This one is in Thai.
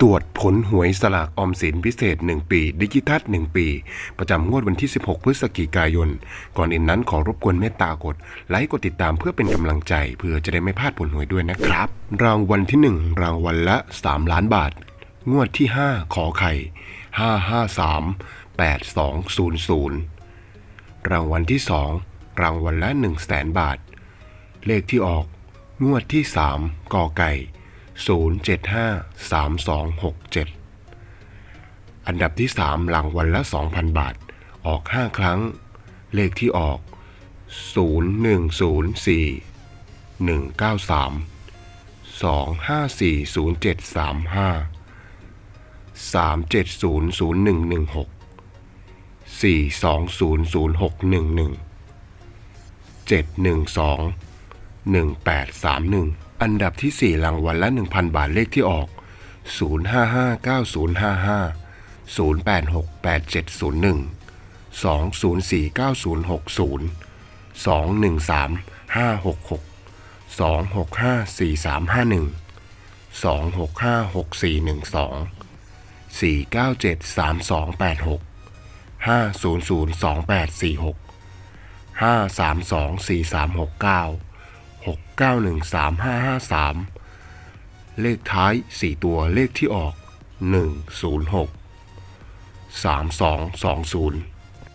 ตรวจผลหวยสลากออมสินพิเศษ 1 ปี ดิจิทัล 1 ปี ประจำงวดวันที่ 16 พฤศจิกายน ก่อนอื่นนั้นขอรบกวนเมตตากด ไลค์กดติดตามเพื่อเป็นกำลังใจ เพื่อจะได้ไม่พลาดผลหวยด้วยนะครับ รางวัลที่ 1 รางวัลละ 3 ล้านบาท งวดที่ 5 ขอไข่ 553 8200 รางวัลที่ 2 รางวัลละ 1 0 0 0 0แสนบาท เลขที่ออก งวดที่ 3กอไก่ 0753267 อันดับที่3รางวัลละ 2,000 บาท ออก 5 ครั้ง เลขที่ออก 0104 193 2540735 3700116 4200611 712 1831 อันดับที่ 4 รางวัลละ 1,000 บาทเลขที่ออก 0559055 0868701 2049060 213 566 2654351 2656412 4973286 5002846 5324369 6913553 เลขท้าย 4 ตัวเลขที่ออก 106 3220